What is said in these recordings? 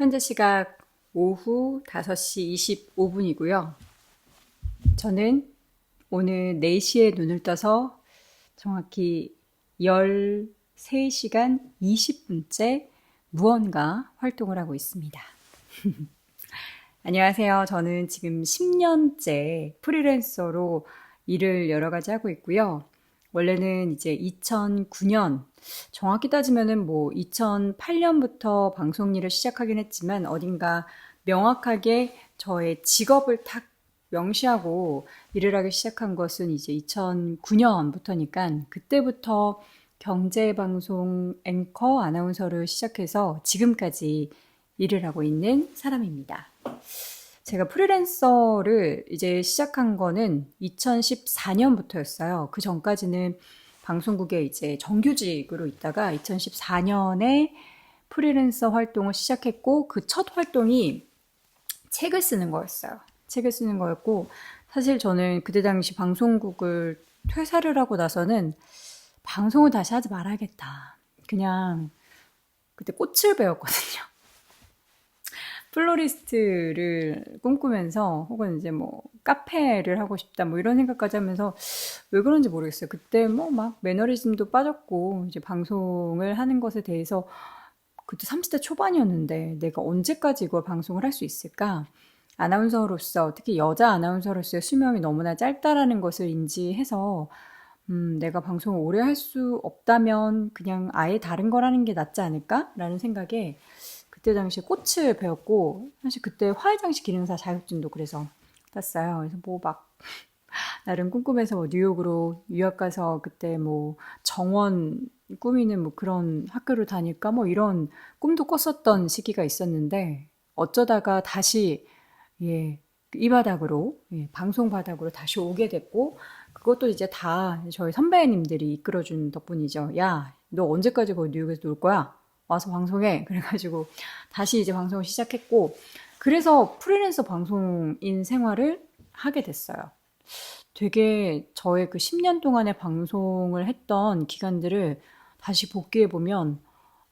현재 시각 오후 5시 25분이고요. 저는 오늘 4시에 눈을 떠서 정확히 13시간 20분째 무언가 활동을 하고 있습니다. 안녕하세요. 저는 지금 10년째 프리랜서로 일을 여러 가지 하고 있고요. 원래는 이제 2009년, 정확히 따지면은 뭐 2008년부터 방송 일을 시작하긴 했지만 어딘가 명확하게 저의 직업을 탁 명시하고 일을 하기 시작한 것은 이제 2009년부터니까 그때부터 경제방송 앵커 아나운서를 시작해서 지금까지 일을 하고 있는 사람입니다. 제가 프리랜서를 이제 시작한 거는 2014년부터였어요. 그 전까지는 방송국에 이제 정규직으로 있다가 2014년에 프리랜서 활동을 시작했고 그 첫 활동이 책을 쓰는 거였어요. 책을 쓰는 거였고 사실 저는 그때 당시 방송국을 퇴사를 하고 나서는 방송을 다시 하지 말아야겠다. 그냥 그때 꽃을 배웠거든요. 플로리스트를 꿈꾸면서 혹은 이제 뭐 카페를 하고 싶다 뭐 이런 생각까지 하면서 왜 그런지 모르겠어요. 그때 뭐 막 매너리즘도 빠졌고 이제 방송을 하는 것에 대해서 그때 30대 초반이었는데 내가 언제까지 이걸 방송을 할 수 있을까? 아나운서로서 특히 여자 아나운서로서의 수명이 너무나 짧다라는 것을 인지해서 음, 내가 방송을 오래 할 수 없다면 그냥 아예 다른 거라는 게 낫지 않을까라는 생각에 그때 당시에 꽃을 배웠고 사실 그때 화해장식 기능사 자격증도 그래서 땄어요. 그래서 뭐 막 나름 꿈꾸면서 뭐 뉴욕으로 유학 가서 그때 뭐 정원 꾸미는 뭐 그런 학교를 다닐까 뭐 이런 꿈도 꿨었던 시기가 있었는데 어쩌다가 다시 예, 이 바닥으로 예, 방송 바닥으로 다시 오게 됐고 그것도 이제 다 저희 선배님들이 이끌어준 덕분이죠. 야, 너 언제까지 거기 뉴욕에서 놀 거야? 와서 방송해. 그래가지고 다시 이제 방송을 시작했고, 그래서 프리랜서 방송인 생활을 하게 됐어요. 되게 저의 그 10년 동안의 방송을 했던 기간들을 다시 복귀해보면,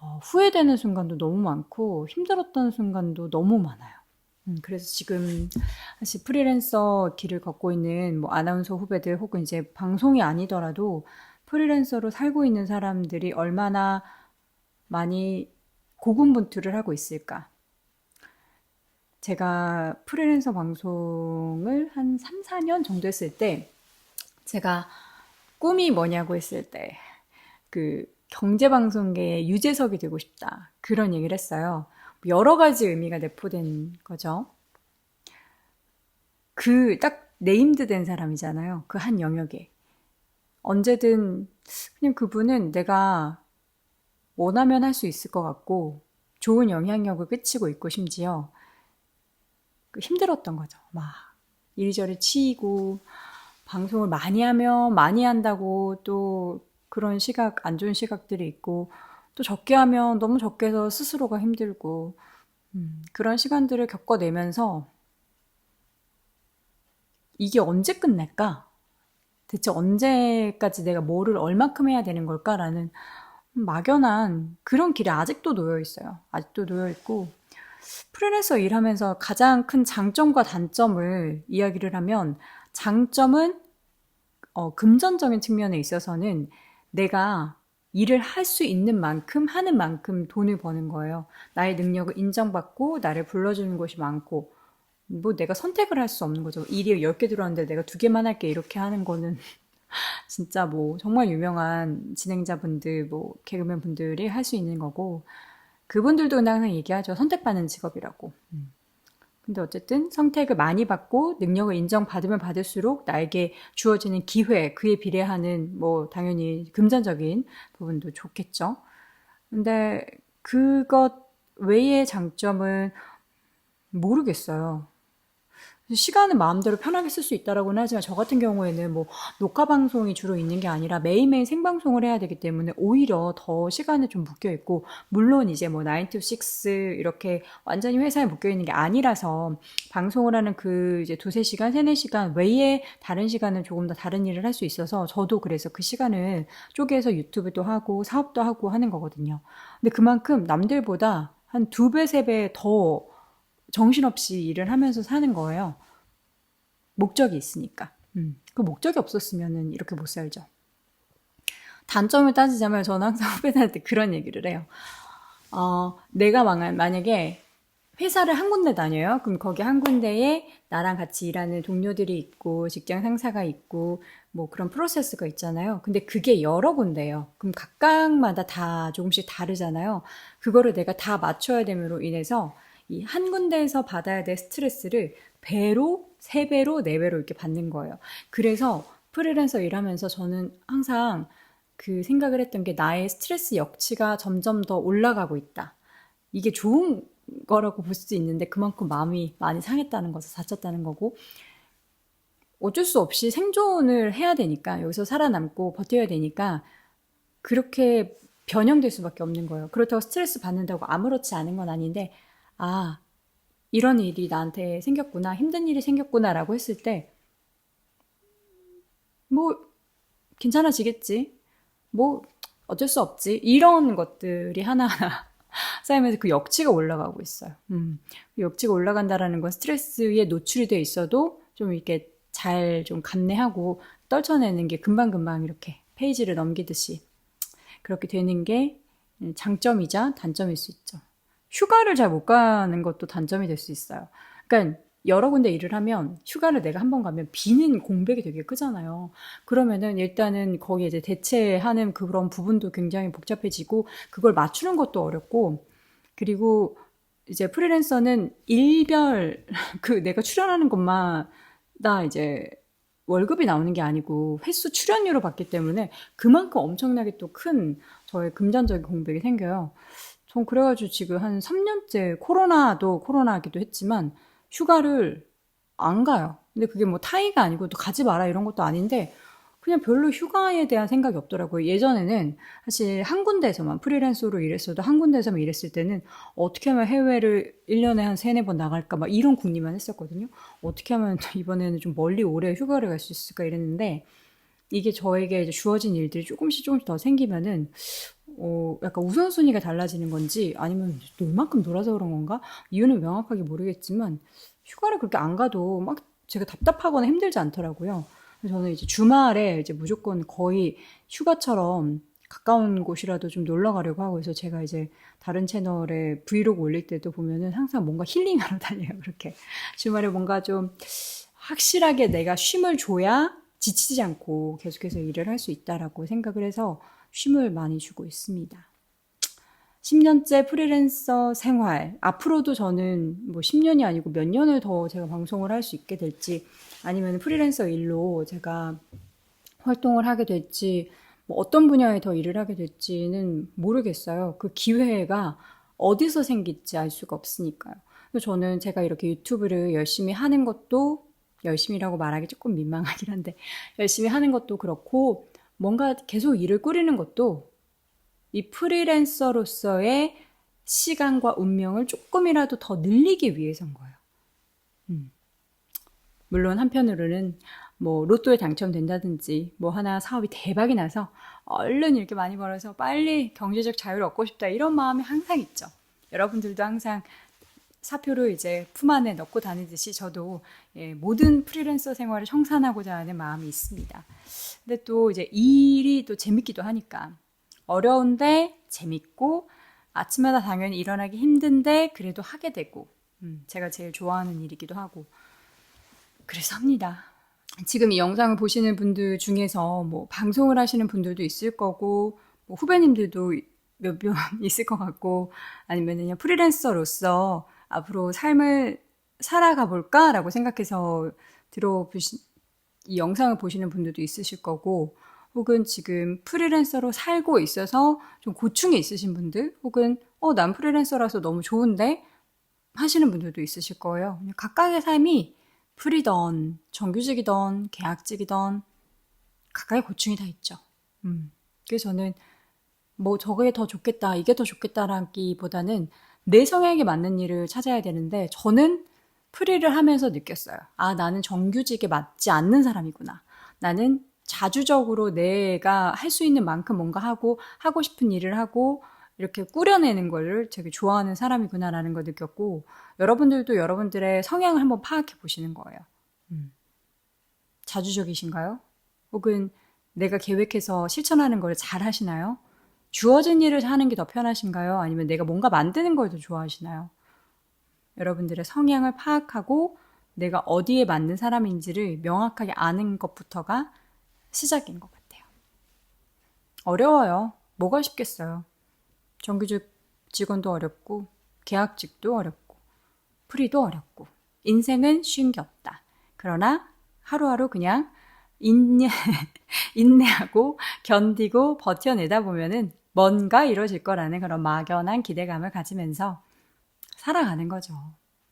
어, 후회되는 순간도 너무 많고, 힘들었던 순간도 너무 많아요. 음, 그래서 지금 사실 프리랜서 길을 걷고 있는 뭐 아나운서 후배들 혹은 이제 방송이 아니더라도 프리랜서로 살고 있는 사람들이 얼마나 많이 고군분투를 하고 있을까. 제가 프리랜서 방송을 한 3, 4년 정도 했을 때 제가 꿈이 뭐냐고 했을 때 그 경제방송계의 유재석이 되고 싶다. 그런 얘기를 했어요. 여러 가지 의미가 내포된 거죠. 그 딱 네임드 된 사람이잖아요. 그 한 영역에. 언제든 그냥 그분은 내가 원하면 할 수 있을 것 같고 좋은 영향력을 끼치고 있고 심지어 그 힘들었던 거죠. 막 이리저리 치이고 방송을 많이 하면 많이 한다고 또 그런 시각 안 좋은 시각들이 있고 또 적게 하면 너무 적게 해서 스스로가 힘들고 음, 그런 시간들을 겪어내면서 이게 언제 끝날까? 대체 언제까지 내가 뭐를 얼마큼 해야 되는 걸까라는 막연한 그런 길에 아직도 놓여 있어요. 아직도 놓여 있고 프리랜서 일하면서 가장 큰 장점과 단점을 이야기를 하면 장점은 어, 금전적인 측면에 있어서는 내가 일을 할 수 있는 만큼 하는 만큼 돈을 버는 거예요. 나의 능력을 인정받고 나를 불러주는 곳이 많고 뭐 내가 선택을 할 수 없는 거죠. 일이 10개 들어왔는데 내가 두 개만 할게 이렇게 하는 거는 진짜 뭐 정말 유명한 진행자분들, 뭐 개그맨 분들이 할 수 있는 거고 그분들도 항상 얘기하죠. 선택받는 직업이라고. 음. 근데 어쨌든 선택을 많이 받고 능력을 인정받으면 받을수록 나에게 주어지는 기회, 그에 비례하는 뭐 당연히 금전적인 부분도 좋겠죠. 근데 그것 외의 장점은 모르겠어요. 시간은 마음대로 편하게 쓸 수 있다라고는 하지만 저 같은 경우에는 뭐 녹화 방송이 주로 있는 게 아니라 매일매일 생방송을 해야 되기 때문에 오히려 더 시간에 좀 묶여 있고 물론 이제 뭐 9 to 6 이렇게 완전히 회사에 묶여 있는 게 아니라서 방송을 하는 그 이제 두세 시간, 세네 시간 외에 다른 시간은 조금 더 다른 일을 할 수 있어서 저도 그래서 그 시간을 쪼개서 유튜브도 하고 사업도 하고 하는 거거든요. 근데 그만큼 남들보다 한 두 배, 세 배 더 정신없이 일을 하면서 사는 거예요. 목적이 있으니까. 음, 그 목적이 없었으면 이렇게 못 살죠. 단점을 따지자면 저는 항상 후배들한테 그런 얘기를 해요. 어, 내가 망한, 만약에 회사를 한 군데 다녀요. 그럼 거기 한 군데에 나랑 같이 일하는 동료들이 있고, 직장 상사가 있고, 뭐 그런 프로세스가 있잖아요. 근데 그게 여러 군데예요. 그럼 각각마다 다 조금씩 다르잖아요. 그거를 내가 다 맞춰야 됨으로 인해서 이 한 군데에서 받아야 될 스트레스를 배로, 세 배로, 네 배로 이렇게 받는 거예요. 그래서 프리랜서 일하면서 저는 항상 그 생각을 했던 게 나의 스트레스 역치가 점점 더 올라가고 있다. 이게 좋은 거라고 볼 수 있는데 그만큼 마음이 많이 상했다는 것을 다쳤다는 거고 어쩔 수 없이 생존을 해야 되니까 여기서 살아남고 버텨야 되니까 그렇게 변형될 수밖에 없는 거예요. 그렇다고 스트레스 받는다고 아무렇지 않은 건 아닌데 아 이런 일이 나한테 생겼구나 힘든 일이 생겼구나 라고 했을 때 뭐 괜찮아지겠지 뭐 어쩔 수 없지 이런 것들이 하나하나 쌓이면서 그 역치가 올라가고 있어요. 음, 그 역치가 올라간다라는 건 스트레스에 노출이 돼 있어도 좀 이렇게 잘 좀 감내하고 떨쳐내는 게 금방금방 이렇게 페이지를 넘기듯이 그렇게 되는 게 장점이자 단점일 수 있죠. 휴가를 잘 못 가는 것도 단점이 될 수 있어요. 그러니까 여러 군데 일을 하면 휴가를 내가 한 번 가면 비는 공백이 되게 크잖아요. 그러면은 일단은 거기에 이제 대체하는 그런 부분도 굉장히 복잡해지고 그걸 맞추는 것도 어렵고 그리고 이제 프리랜서는 일별 그 내가 출연하는 것마다 이제 월급이 나오는 게 아니고 횟수 출연료로 받기 때문에 그만큼 엄청나게 또 큰 저의 금전적인 공백이 생겨요. 전 그래가지고 지금 한 3년째 코로나도 코로나기도 했지만 휴가를 안 가요. 근데 그게 뭐 타이가 아니고 또 가지 마라 이런 것도 아닌데 그냥 별로 휴가에 대한 생각이 없더라고요. 예전에는 사실 한 군데에서만 프리랜서로 일했어도 한 군데에서만 일했을 때는 어떻게 하면 해외를 1년에 한 세네 번 나갈까 막 이런 궁리만 했었거든요. 어떻게 하면 이번에는 좀 멀리 오래 휴가를 갈 수 있을까 이랬는데 이게 저에게 주어진 일들이 조금씩 조금씩 더 생기면은 어, 약간 우선순위가 달라지는 건지 아니면 놀만큼 놀아서 그런 건가? 이유는 명확하게 모르겠지만 휴가를 그렇게 안 가도 막 제가 답답하거나 힘들지 않더라고요. 저는 이제 주말에 이제 무조건 거의 휴가처럼 가까운 곳이라도 좀 놀러 가려고 하고 해서 제가 이제 다른 채널에 브이로그 올릴 때도 보면은 항상 뭔가 힐링하러 다녀요. 그렇게 주말에 뭔가 좀 확실하게 내가 쉼을 줘야 지치지 않고 계속해서 일을 할 수 있다라고 생각을 해서 쉼을 많이 주고 있습니다. 10년째 프리랜서 생활. 앞으로도 저는 뭐 10년이 아니고 몇 년을 더 제가 방송을 할 수 있게 될지, 아니면 프리랜서 일로 제가 활동을 하게 될지, 뭐 어떤 분야에 더 일을 하게 될지는 모르겠어요. 그 기회가 어디서 생길지 알 수가 없으니까요. 저는 제가 이렇게 유튜브를 열심히 하는 것도, 열심히라고 말하기 조금 민망하긴 한데, 열심히 하는 것도 그렇고, 뭔가 계속 일을 꾸리는 것도 이 프리랜서로서의 시간과 운명을 조금이라도 더 늘리기 위해서인 거예요. 음. 물론 한편으로는 뭐 로또에 당첨된다든지 뭐 하나 사업이 대박이 나서 얼른 이렇게 많이 벌어서 빨리 경제적 자유를 얻고 싶다 이런 마음이 항상 있죠. 여러분들도 항상 사표를 이제 품 안에 넣고 다니듯이 저도 예, 모든 프리랜서 생활을 청산하고자 하는 마음이 있습니다. 근데 또 이제 일이 또 재밌기도 하니까 어려운데 재밌고 아침마다 당연히 일어나기 힘든데 그래도 하게 되고 음, 제가 제일 좋아하는 일이기도 하고 그래서 합니다. 지금 이 영상을 보시는 분들 중에서 뭐 방송을 하시는 분들도 있을 거고 뭐 후배님들도 몇명 있을 것 같고 아니면 그냥 프리랜서로서 앞으로 삶을 살아가 볼까라고 생각해서 들어보신 이 영상을 보시는 분들도 있으실 거고 혹은 지금 프리랜서로 살고 있어서 좀 고충이 있으신 분들 혹은 어, 난 프리랜서라서 너무 좋은데 하시는 분들도 있으실 거예요. 각각의 삶이 프리던, 정규직이던, 계약직이던 각각의 고충이 다 있죠. 음. 그래서 저는 뭐 저게 더 좋겠다, 이게 더 좋겠다라기보다는 내 성향에 맞는 일을 찾아야 되는데 저는 프리를 하면서 느꼈어요. 아, 나는 정규직에 맞지 않는 사람이구나. 나는 자주적으로 내가 할 수 있는 만큼 뭔가 하고, 하고 싶은 일을 하고, 이렇게 꾸려내는 거를 되게 좋아하는 사람이구나라는 걸 느꼈고 여러분들도 여러분들의 성향을 한번 파악해 보시는 거예요. 음. 자주적이신가요? 혹은 내가 계획해서 실천하는 걸 잘 하시나요? 주어진 일을 하는 게 더 편하신가요? 아니면 내가 뭔가 만드는 걸 더 좋아하시나요? 여러분들의 성향을 파악하고 내가 어디에 맞는 사람인지를 명확하게 아는 것부터가 시작인 것 같아요. 어려워요. 뭐가 쉽겠어요. 정규직 직원도 어렵고, 계약직도 어렵고, 프리도 어렵고, 인생은 쉬운 게 없다. 그러나 하루하루 그냥 인내, 인내하고 견디고 버텨내다 보면은 뭔가 이루어질 거라는 그런 막연한 기대감을 가지면서 살아가는 거죠.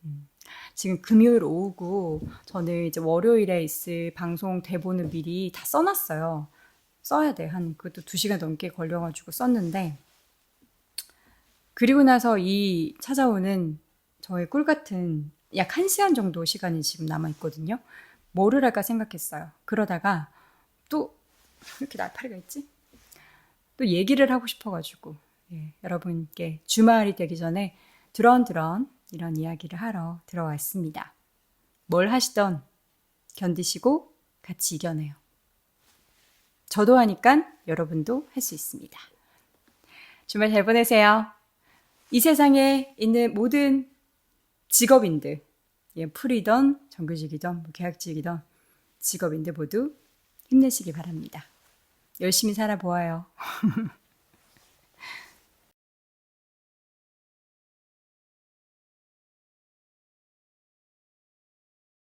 음. 지금 금요일 오후고 저는 이제 월요일에 있을 방송 대본을 미리 다 써놨어요. 써야 돼. 한 그것도 두 시간 넘게 걸려가지고 썼는데 그리고 나서 이 찾아오는 저의 꿀 같은 약 한 시간 정도 시간이 지금 남아 있거든요. 뭐를 할까 생각했어요. 그러다가 또 이렇게 날파리가 있지? 또 얘기를 하고 싶어가지고 예, 여러분께 주말이 되기 전에 드런드런 이런 이야기를 하러 들어왔습니다. 뭘 하시던 견디시고 같이 이겨내요. 저도 하니까 여러분도 할 수 있습니다. 주말 잘 보내세요. 이 세상에 있는 모든 직업인들, 예, 풀이던 정규직이던 뭐 계약직이던 직업인들 모두 힘내시기 바랍니다. 열심히 살아보아요.